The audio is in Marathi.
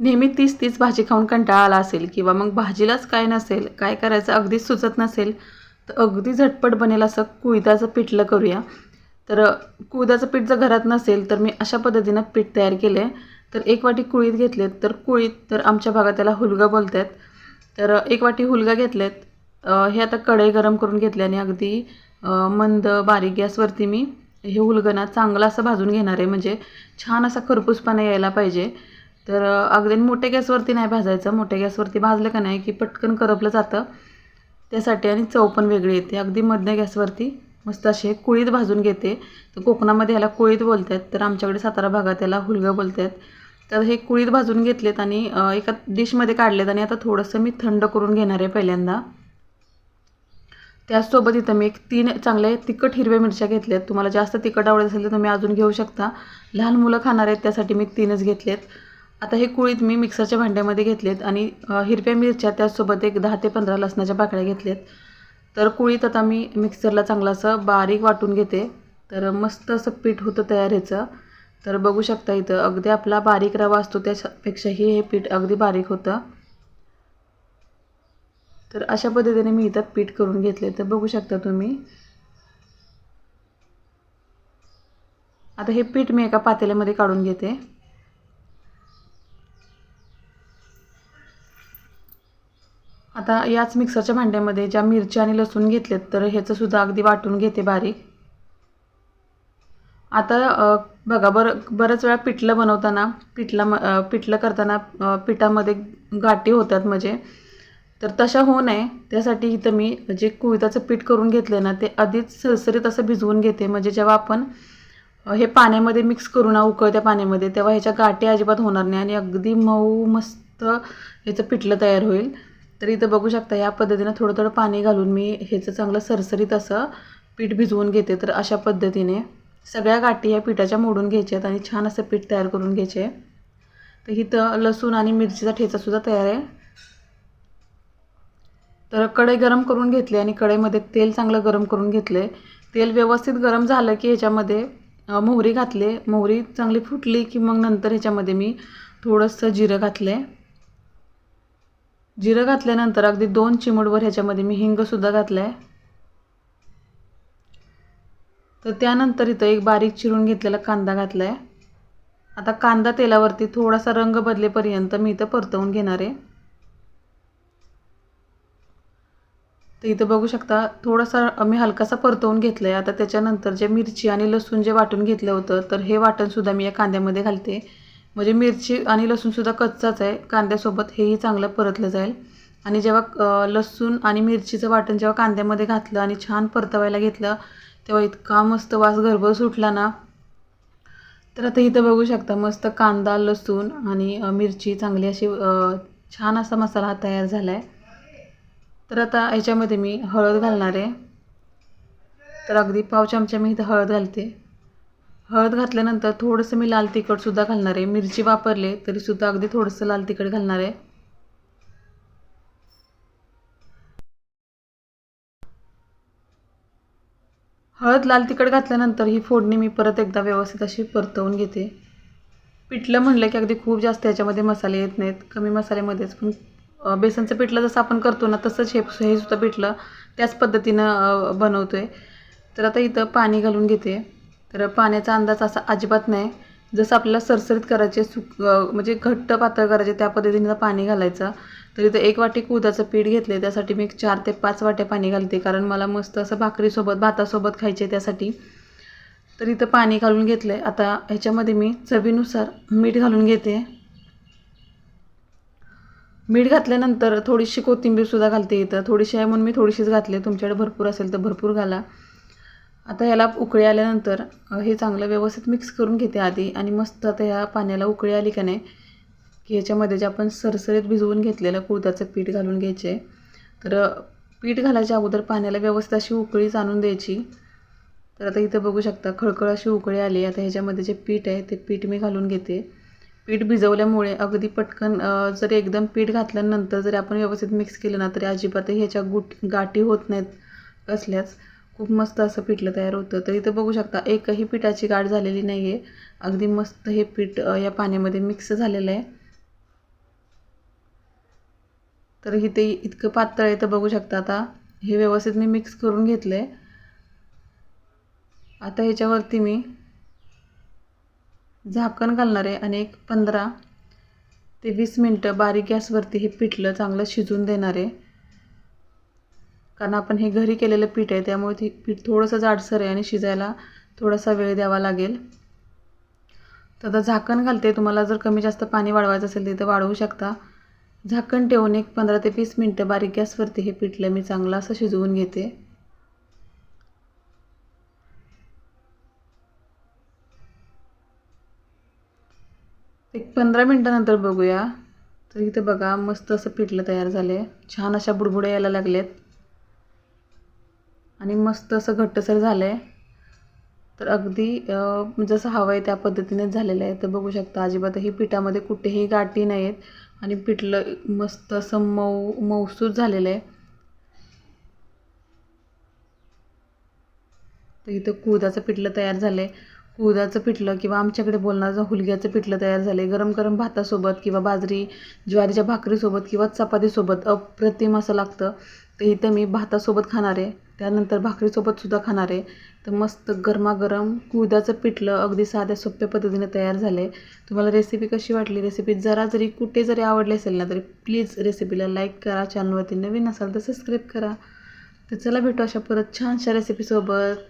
नेहमी तीच तीच भाजी खाऊन कंटाळा आला असेल किंवा मग भाजीलाच काय नसेल काय करायचं अगदीच सुचत नसेल तर अगदी झटपट बनेल असं कुळिदाचं पिठलं करूया. तर कुळदाचं पीठ जर घरात नसेल तर मी अशा पद्धतीनं पीठ तयार केलं आहे तर एक वाटी कुळीत घेतलेत तर कुळीत तर आमच्या भागात त्याला हुलगा बोलतात. तर एक वाटी हुलगा घेतलेत. हे आता कढई गरम करून घेतले आणि अगदी मंद बारीक गॅसवरती मी हे हुलगणा चांगलं असं भाजून घेणार आहे. म्हणजे छान असा खरपूसपणा यायला पाहिजे. तर अगदी मोठ्या गॅसवरती नाही भाजायचं. मोठ्या गॅसवरती भाजलं का नाही की पटकन करपलं जातं. त्यासाठी आणि चव पण वेगळी येते. अगदी मधल्या गॅसवरती मस्त असे कुळीत भाजून घेते. तर कोकणामध्ये ह्याला कुळीत बोलतात. तर आमच्याकडे सातारा भागात त्याला हुलगं बोलतात. तर हे कुळीत भाजून घेतलेत आणि एका डिशमध्ये काढलेत आणि आता थोडंसं मी थंड करून घेणार आहे पहिल्यांदा. त्याचसोबत इथं मी एक तीन चांगले तिखट हिरव्या मिरच्या घेतल्यात. तुम्हाला जास्त तिखट आवडत असेल तर तुम्ही अजून घेऊ शकता. लहान मुलं खाणार आहेत त्यासाठी मी तीनच घेतलेत. आता हे कुळीत मी मिक्सरच्या भांड्यामध्ये घेतलेत आणि हिरव्या मिरच्या त्याचसोबत एक दहा ते पंधरा लसणाच्या पाकळ्या घेतल्यात तर कुळीत आता मी मिक्सरला चांगलं असं बारीक वाटून घेते. तर मस्त असं पीठ होतं तयार ह्याचं तर बघू शकता इथं अगदी आपला बारीक रवा असतो त्याच्यापेक्षाही हे पीठ अगदी बारीक होतं. तर अशा पद्धतीने मी इथं पीठ करून घेतले. तर बघू शकता तुम्ही. आता हे पीठ मी एका पातेल्यामध्ये काढून घेते. आता याच मिक्सरच्या भांड्यामध्ये ज्या मिरच्या आणि लसूण घेतलेत तर ह्याचंसुद्धा अगदी वाटून घेते बारीक. आता बघा बरं बऱ्याच वेळा पिठलं बनवताना पिठला म पिठलं करताना पिठामध्ये गाठी होतात म्हणजे. तर तशा होऊ नये. त्यासाठी इथं मी जे कुविताचं पीठ करून घेतलं ना ते आधीच सरसरीत असं भिजवून घेते. म्हणजे जेव्हा आपण हे पाण्यामध्ये मिक्स करू ना उकळत्या पाण्यामध्ये तेव्हा ह्याच्या गाठी अजिबात होणार नाही आणि अगदी मऊ मस्त ह्याचं पिठलं तयार होईल. तर इथं बघू शकता या पद्धतीनं थोडं थोडं पाणी घालून मी ह्याचं चांगलं सरसरीत असं पीठ भिजवून घेते. तर अशा पद्धतीने सगळ्या गाठी या पिठाच्या मोडून घ्यायच्या आहेत आणि छान असं पीठ तयार करून घ्यायचे. तर इथं लसूण आणि मिरचीचा ठेचासुद्धा तयार आहे. तर कढई गरम करून घेतली आणि कढईमध्ये तेल चांगलं गरम करून घेतले. तेल व्यवस्थित गरम झालं की ह्याच्यामध्ये मोहरी घातले. मोहरी चांगली फुटली की मग नंतर ह्याच्यामध्ये मी थोडंसं जिरं घातले जिरं घातल्यानंतर अगदी दोन चिमूटभर ह्याच्यामध्ये मी हिंगसुद्धा घातलं आहे तर त्यानंतर इथं एक बारीक चिरून घेतलेला कांदा घातला आहे आता कांदा तेलावरती थोडासा रंग बदलेपर्यंत मी इथं परतवून घेणार आहे. तर इथं बघू शकता थोडासा मी हलकासा परतवून घेतलं आहे आता त्याच्यानंतर जे मिरची आणि लसूण जे वाटून घेतलं होतं तर हे वाटणसुद्धा मी या कांद्यामध्ये घालते. म्हणजे मिरची आणि लसूणसुद्धा कच्चाच आहे. कांद्यासोबत हेही चांगलं परतलं जाईल. आणि जेव्हा लसूण आणि मिरचीचं वाटण जेव्हा कांद्यामध्ये घातलं आणि छान परतवायला घेतलं तेव्हा इतका मस्त वास घरभर सुटला ना. तर आता इथं बघू शकता मस्त कांदा लसूण आणि मिरची चांगली अशी छान असा मसाला हा तयार झाला आहे तर आता ह्याच्यामध्ये मी हळद घालणार आहे. तर अगदी पाव चमचा मी इथं हळद घालते. हळद घातल्यानंतर थोडंसं मी लाल तिखटसुद्धा घालणार आहे. मिरची वापरले तरीसुद्धा अगदी थोडंसं लाल तिखट घालणार आहे. हळद लाल तिखट घातल्यानंतर ही फोडणी मी परत एकदा व्यवस्थित अशी परतवून घेते. पिठलं म्हणलं की अगदी खूप जास्त याच्यामध्ये मसाले येत नाहीत. कमी मसाल्यामध्येच. पण बेसनचं पिठलं जसं आपण करतो ना तसंच हे हे सुद्धा पिठलं त्याच पद्धतीनं बनवतो आहे तर आता इथं पाणी घालून घेते. तर पाण्याचा अंदाज असा अजिबात नाही. जसं आपल्याला सरसरीत करायचे सुक म्हणजे घट्ट पातळ करायचे त्या पद्धतीनं पाणी घालायचं. तर इथं एक वाटी कुदाचं पीठ घेतले त्यासाठी मी चार ते पाच वाट्या पाणी घालते. कारण मला मस्त असं भाकरीसोबत भातासोबत खायचे त्यासाठी. तर इथं पाणी घालून घेतलं आहे आता ह्याच्यामध्ये मी चवीनुसार मीठ घालून घेते. मीठ घातल्यानंतर थोडीशी कोथिंबीरसुद्धा घालते इथं. थोडीशी आहे म्हणून मी थोडीशीच घातली तुमच्याकडे भरपूर असेल तर भरपूर घाला. आता ह्याला उकळी आल्यानंतर हे चांगलं व्यवस्थित मिक्स करून घेते आधी आणि मस्त आता ह्या पाण्याला उकळी आली का नाही की ह्याच्यामध्ये जे आपण सरसरीत भिजवून घेतलेलं कुळथाचं पीठ घालून घ्यायचे. तर पीठ घालायच्या अगोदर पाण्याला व्यवस्थित अशी उकळीच आणून द्यायची. तर आता इथं बघू शकता खळखळ अशी उकळी आली. आता ह्याच्यामध्ये जे पीठ आहे ते पीठ मी घालून घेते. पीठ भिजवल्यामुळे अगदी पटकन जरी जर एकदम पीठ घातल्यानंतर जरी आपण व्यवस्थित मिक्स केलं ना तरी अजिबातही ह्याच्या गुट गाठी होत नाहीत कसल्याच खूप मस्त असं पिठलं तयार होतं. तर इथं बघू शकता एकही पिठाची गाठ झालेली नाही आहे अगदी मस्त हे पीठ या पाण्यामध्ये मिक्स झालेलं आहे. तर इथे इतकं पातळ आहे तर बघू शकता आता हे व्यवस्थित मी मिक्स करून घेतलं आहे आता ह्याच्यावरती मी झाकण घालणार आहे आणि एक पंधरा ते वीस मिनटं बारीक गॅसवरती हे पिठलं चांगलं शिजून देणार आहे. कारण आपण हे घरी केलेलं पीठ आहे त्यामुळे ती पीठ थोडंसं जाडसर आहे आणि शिजायला थोडासा वेळ द्यावा लागेल. तर आता झाकण घालते. तुम्हाला जर कमी जास्त पाणी वाढवायचं असेल तिथं वाढवू शकता. झाकण ठेवून एक पंधरा ते वीस मिनटं बारीक गॅसवरती हे पिठलं मी चांगलं असं शिजवून घेते. एक पंधरा मिनटानंतर बघूया. तर इथं बघा मस्त असं पिठलं तयार झालं आहे छान अशा बुडबुड्या यायला लागल्यात. आणि मस्त असं घट्टसर झालं आहे तर अगदी जसं हवं आहे त्या पद्धतीनेच झालेलं आहे. तर बघू शकता अजिबातही पिठामध्ये कुठेही गाठी नाही आहेत आणि पिठलं मस्त असं मऊ मऊसूत झालेलं आहे. तर इथं कुदाचं पिठलं तयार झालं आहे उदाचं पिठलं किंवा आमच्याकडे बोलणारं हुलग्याचं पिठलं तयार झालं आहे गरम गरम भातासोबत किंवा बाजरी ज्वारीच्या भाकरीसोबत किंवा चपातीसोबत अप्रतिम असं लागतं. तर इथं मी भातासोबत खाणार आहे. त्यानंतर भाकरीसोबतसुद्धा खाणार आहे. तर मस्त गरमागरम कुदाचं पिठलं अगदी साध्या सोप्या पद्धतीने तयार झालं आहे तुम्हाला रेसिपी कशी वाटली? रेसिपी जरा जरी कुठे जरी आवडली असेल ना तरी प्लीज रेसिपीला लाईक करा. चॅनलवरती नवीन असाल तर सबस्क्राईब करा. तर चला भेटू अशा परत छानशा रेसिपीसोबत